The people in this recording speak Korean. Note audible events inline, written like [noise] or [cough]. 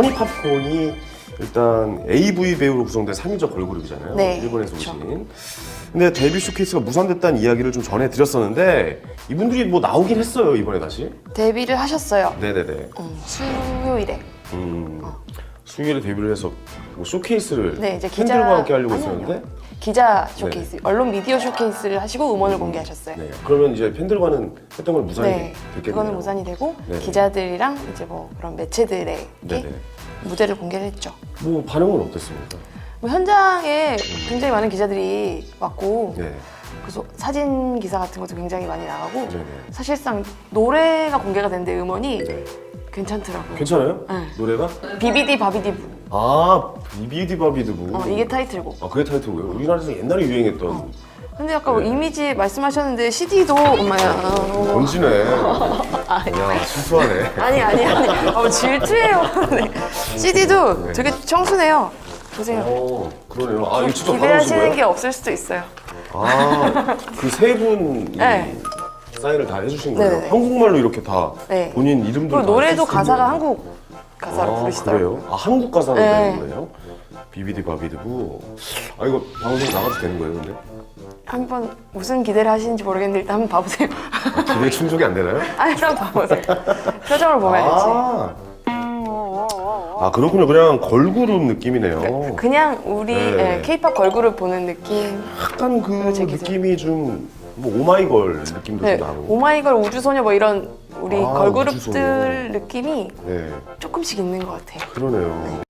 허니 팝콘이 일단 AV 배우로 구성된 3인조 걸그룹이잖아요. 네, 일본에서 그쵸. 오신. 근데 데뷔 쇼케이스가 무산됐다는 이야기를 좀 전해드렸었는데 이분들이 뭐 나오긴 했어요 이번에 다시. 데뷔를 하셨어요. 네네네. 음, 수요일에. 음, 수요일에 데뷔를 해서 뭐 쇼케이스를 네, 이제 기자 팬들과 함께 하려고 아니요, 했었는데 아니요. 기자 쇼케이스, 언론 미디어 쇼케이스를 하시고 음원을 공개하셨어요. 네. 그러면 이제 팬들과는 했던 건 무산이 네, 됐겠네요. 그거는 무산이 되고 네. 기자들이랑 이제 뭐 그런 매체들에게 네네. 무대를 공개를 했죠. 뭐 반응은 어땠습니까? 뭐 현장에 굉장히 많은 기자들이 왔고 네. 그래서 사진 기사 같은 것도 굉장히 많이 나가고 네네. 사실상 노래가 공개가 됐는데 음원이 네. 괜찮더라고요. 괜찮아요? 네. 노래가? 비비디 바비디 아 비비디 바비드부. 어, 이게 타이틀곡. 아 그게 타이틀이고요. 우리나라에서 옛날에 유행했던 근데 아까 뭐 네. 이미지 말씀하셨는데 CD도 엄마야. 어. 던지네. 야 실수하네. 아니 아니 아니. 어, 질투해요. [laughs] 네. CD도 네. 되게 청순해요. 보세요. 어 그러네요. 아 이거 직접 받아오신 기대하시는 거예요? 게 없을 수도 있어요. 아그 세 분이 네. 사인을 다 해주신 거예요. 네네네. 한국말로 이렇게 다 네. 본인 이름도 그리고 노래도 가사가 한국 가사로 아, 부르시더라고요. 그래요? 아 한국 가사로 네. 되는 거예요? 비비디 바비드부. 아 이거 방송 나가도 되는 거예요, 근데? 한번 무슨 기대를 하시는지 모르겠는데 일단 한번 봐보세요. 기대 충족이 안 되나요? [laughs] 아니 일단 봐보세요. 표정을 보면 알지. 아. 아 그렇군요. 그냥 걸그룹 느낌이네요. 그냥 우리 네. 케이팝 걸그룹 보는 느낌. 약간 그제 기준. 느낌이 좀 뭐 오마이걸 느낌도 네, 좀 나고. 오마이걸 우주소녀 뭐 이런 우리 아, 걸그룹들 우주소녀. 느낌이 네, 조금씩 있는 것 같아요. 그러네요.